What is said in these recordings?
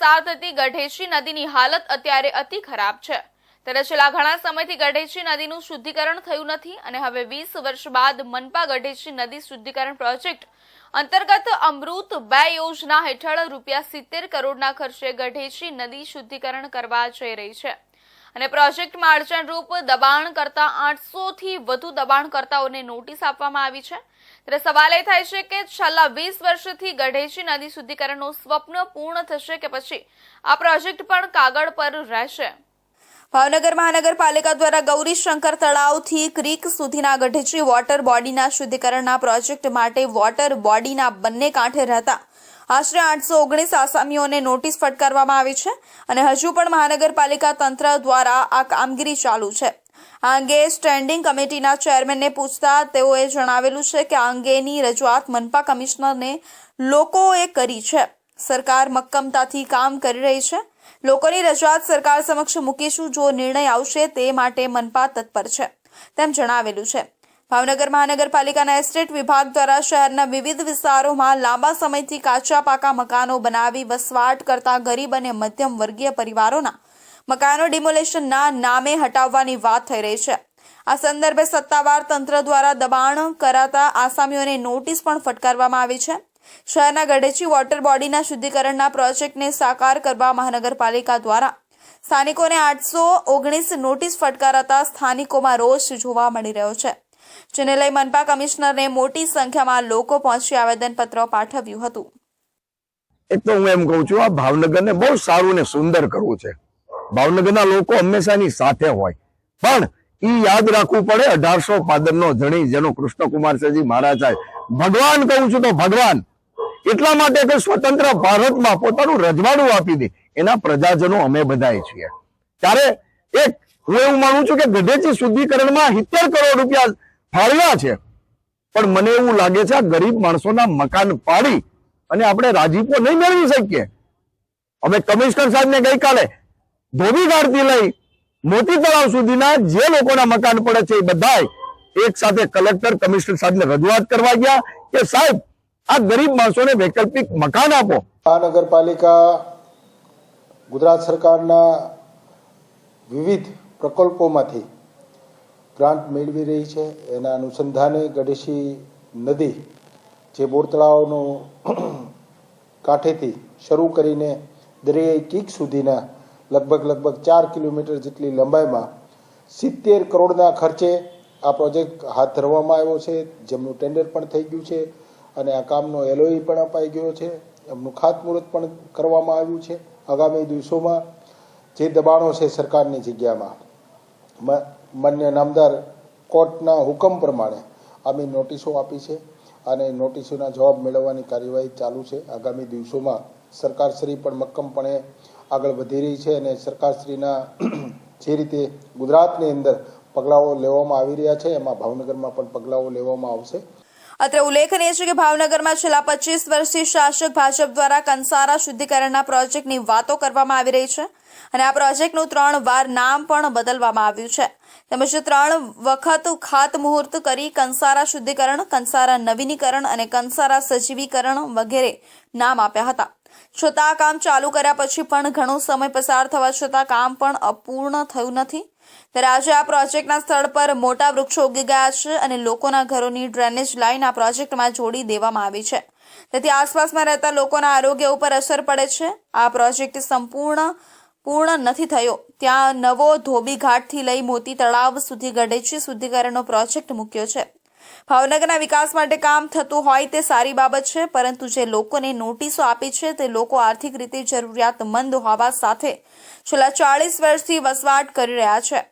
પસાર થતી ગઢેશી નદીની હાલત અત્યારે અતિ ખરાબ છે. ત્યારે છેલ્લા ઘણા સમયથી ગઢેશી નદીનું શુદ્ધિકરણ થયું નથી અને હવે વીસ વર્ષ બાદ મનપા ગઢેશી નદી શુદ્ધિકરણ પ્રોજેક્ટ અંતર્ગત અમૃત બે યોજના હેઠળ રૂપિયા સિત્તેર કરોડના ખર્ચે ગઢેશી નદી શુદ્ધિકરણ કરવા જઈ રહી છે. અને પ્રોજેક્ટમાં અડચણરૂપ દબાણ કરતા આઠસો થી વધુ દબાણકર્તાઓને નોટિસ આપવામાં આવી છે. ત્યારે સવાલ એ થાય છે કે છેલ્લા વીસ વર્ષથી ગઢેચી નદી શુદ્ધિકરણનું સ્વપ્ન પૂર્ણ થશે કે પછી આ પ્રોજેક્ટ પણ કાગળ પર રહેશે? ભાવનગર મહાનગરપાલિકા દ્વારા ગૌરી શંકર તળાવથી ક્રીક સુધીના ગઢેચી વોટર બોડીના શુદ્ધિકરણના પ્રોજેક્ટ માટે વોટર બોડીના બંને કાંઠે રહેતા આશરે આઠસો ઓગણીસ આસામીઓને નોટિસ ફટકારવામાં આવી છે અને હજુ પણ મહાનગરપાલિકા તંત્ર દ્વારા આ કામગીરી ચાલુ છે. આ અંગે સ્ટેન્ડિંગ કમિટીના ચેરમેનને પૂછતા તેઓએ જણાવેલું છે કે આ અંગેની રજૂઆત મનપા કમિશનરને લોકોએ કરી છે. સરકાર મક્કમતાથી કામ કરી રહી છે. લોકોની રજૂઆત સરકાર સમક્ષ મૂકીશું જો નિર્ણય આવશે તે માટે મનપા તત્પર છે. તેમ જણાવેલું છે. ભાવનગર મહાનગરપાલિકાના એસ્ટેટ વિભાગ દ્વારા શહેરના વિવિધ વિસ્તારોમાં લાંબા સમયથી કાચા પાકા મકાનો બનાવી વસવાટ કરતા ગરીબ અને મધ્યમ વર્ગીય પરિવારોના મકાનો ડિમોલેશનના નામે હટાવવાની વાત થઈ રહી છે. આ સંદર્ભે સત્તાવાર તંત્ર દ્વારા દબાણ કરાતા આસામીઓને નોટિસ પણ ફટકારવામાં આવી છે. શહેરના ગઢેચી વોટર બોડીના શુદ્ધિકરણના પ્રોજેક્ટને સાકાર કરવા મહાનગરપાલિકા દ્વારા સ્થાનિકોને આઠસો ઓગણીસ નોટિસ ફટકારાતા સ્થાનિકોમાં રોષ જોવા મળી રહ્યો છે. જેને લઈ મનપા કમિશનરને મોટી સંખ્યામાં લોકો પહોંચી આવેદનપત્ર પાઠવ્યું હતું. તો હું એમ કહું છું, આ ભાવનગરને બહુ સારું ને સુંદર કરવું છે. ભાવનગરના લોકો હંમેશાની સાથે હોય. પણ એ યાદ રાખવું પડે અઢારસો પાદરનો ધણી જેનો કૃષ્ણકુમારજી મહારાજ ભગવાન કહું છું તો ભગવાન. એટલા માટે કે સ્વતંત્ર ભારતમાં પોતાનું રજવાડું આપી દે. એના પ્રજાજનો અમે બધાએ છીએ. ત્યારે એક હું એવું માનું છું કે ગઢેચી શુદ્ધિકરણમાં સિત્તેર કરોડ રૂપિયા ફાળવ્યા છે. પણ મને એવું લાગે છે આ ગરીબ માણસોના મકાન પાડી અને આપણે રાજીપો નહીં મેળવી શકીએ. અમે કમિશનર સાહેબને ગઈકાલે ધોબીઘાટથી લઈ મોતી તળાવ સુધીના જે લોકોના મકાન પડે છે એ બધાય એક સાથે કલેક્ટર, કમિશનર સાહેબને રજૂઆત કરવા ગયા કે સાહેબ, આ ગરીબ માણસોને વૈકલ્પિક મકાન આપો. મહાનગરપાલિકા ગુજરાત સરકારના વિવિધ પ્રકલ્પોમાંથી ગ્રાન્ટ મેળવી રહી છે. એના અનુસંધાને ગઢેશી નદી જે બોરતળાવનો કાંઠેથી શરૂ કરીને દરિયાઈ કીક સુધીના લગભગ લગભગ ચાર કિલોમીટર જેટલી લંબાઈમાં સિત્તેર કરોડના ખર્ચે આ પ્રોજેક્ટ હાથ ધરવામાં આવ્યો છે. જેમનું ટેન્ડર પણ થઈ ગયું છે અને આ કામનો એલઓઈ પણ અપાઈ ગયો છે. એમનું ખાતમુહૂર્ત પણ કરવામાં આવ્યું છે. આગામી દિવસોમાં જે દબાણો છે સરકારની જગ્યામાં. માન્ય નામદાર કોર્ટના હુકમ પ્રમાણે અમે નોટિસો આપી છે અને નોટિસોના જવાબ મેળવવાની કાર્યવાહી ચાલુ છે. આગામી દિવસોમાં સરકારશ્રી પણ મક્કમપણે આગળ વધી રહી છે અને સરકારશ્રીના જે રીતે ગુજરાતની અંદર પગલાઓ લેવામાં આવી રહ્યા છે, એમાં ભાવનગરમાં પણ પગલાઓ લેવામાં આવશે. અત્રે ઉલ્લેખનીય છે કે ભાવનગરમાં છેલ્લા પચીસ વર્ષથી શાસક ભાજપ દ્વારા કંસારા શુદ્ધિકરણના પ્રોજેક્ટની વાતો કરવામાં આવી રહી છે અને આ પ્રોજેક્ટનું ત્રણ વાર નામ પણ બદલવામાં આવ્યું છે. તેમજ ત્રણ વખત ખાતમુહૂર્ત કરી કંસારા શુદ્ધિકરણ, કંસારા નવીનીકરણ અને કંસારા સજીવીકરણ વગેરે નામ આપ્યા હતા. છતાં આ કામ ચાલુ કર્યા પછી પણ ઘણો સમય પસાર થવા છતાં કામ પણ અપૂર્ણ થયું નથી. ત્યારે આજે આ પ્રોજેક્ટના સ્થળ પર મોટા વૃક્ષો ઉગી ગયા છે અને લોકોના ઘરોની ડ્રેનેજ લાઇન આ પ્રોજેક્ટમાં જોડી દેવામાં આવી છે. તેથી આસપાસમાં રહેતા લોકોના આરોગ્ય ઉપર અસર પડે છે. આ પ્રોજેક્ટ સંપૂર્ણ, પૂર્ણ નથી થયો. ત્યાં નવો ધોબી ઘાટથી લઈ મોતી તળાવ સુધી ગઢેચી શુદ્ધિકરણનો પ્રોજેક્ટ મૂક્યો છે. ભાવનગરના વિકાસ માટે કામ થતું હોય તે સારી બાબત છે, પરંતુ જે લોકોને નોટિસો આપી છે તે લોકો આર્થિક રીતે જરૂરિયાતમંદ હોવા સાથે છેલ્લા ચાળીસ વર્ષથી વસવાટ કરી રહ્યા છે.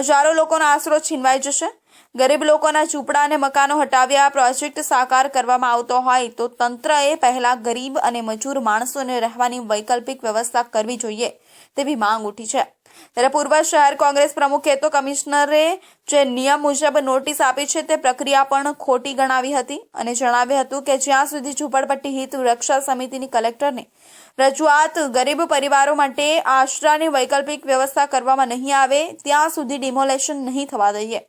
હજારો લોકોનો આશરો છીનવાઈ જશે. ગરીબ લોકોના ઝૂંપડા અને મકાનો હટાવ્યા, પ્રોજેક્ટ સાકાર કરવામાં આવતો હોય તો તંત્રએ પહેલા ગરીબ અને મજૂર માણસોને રહેવાની વૈકલ્પિક વ્યવસ્થા કરવી જોઈએ તેવી માંગ ઉઠી છે. ત્યારે પૂર્વ શહેર કોંગ્રેસ પ્રમુખે તો કમિશનરે જે નિયમ મુજબ નોટિસ આપી છે તે પ્રક્રિયા પણ ખોટી ગણાવી હતી અને જણાવ્યું હતું કે જ્યાં સુધી ઝૂંપડપટ્ટી હિત રક્ષા સમિતિની કલેક્ટરને રજૂઆત ગરીબ પરિવારો માટે આશરાની વૈકલ્પિક વ્યવસ્થા કરવામાં નહીં આવે, ત્યાં સુધી ડિમોલેશન નહીં થવા દઈએ.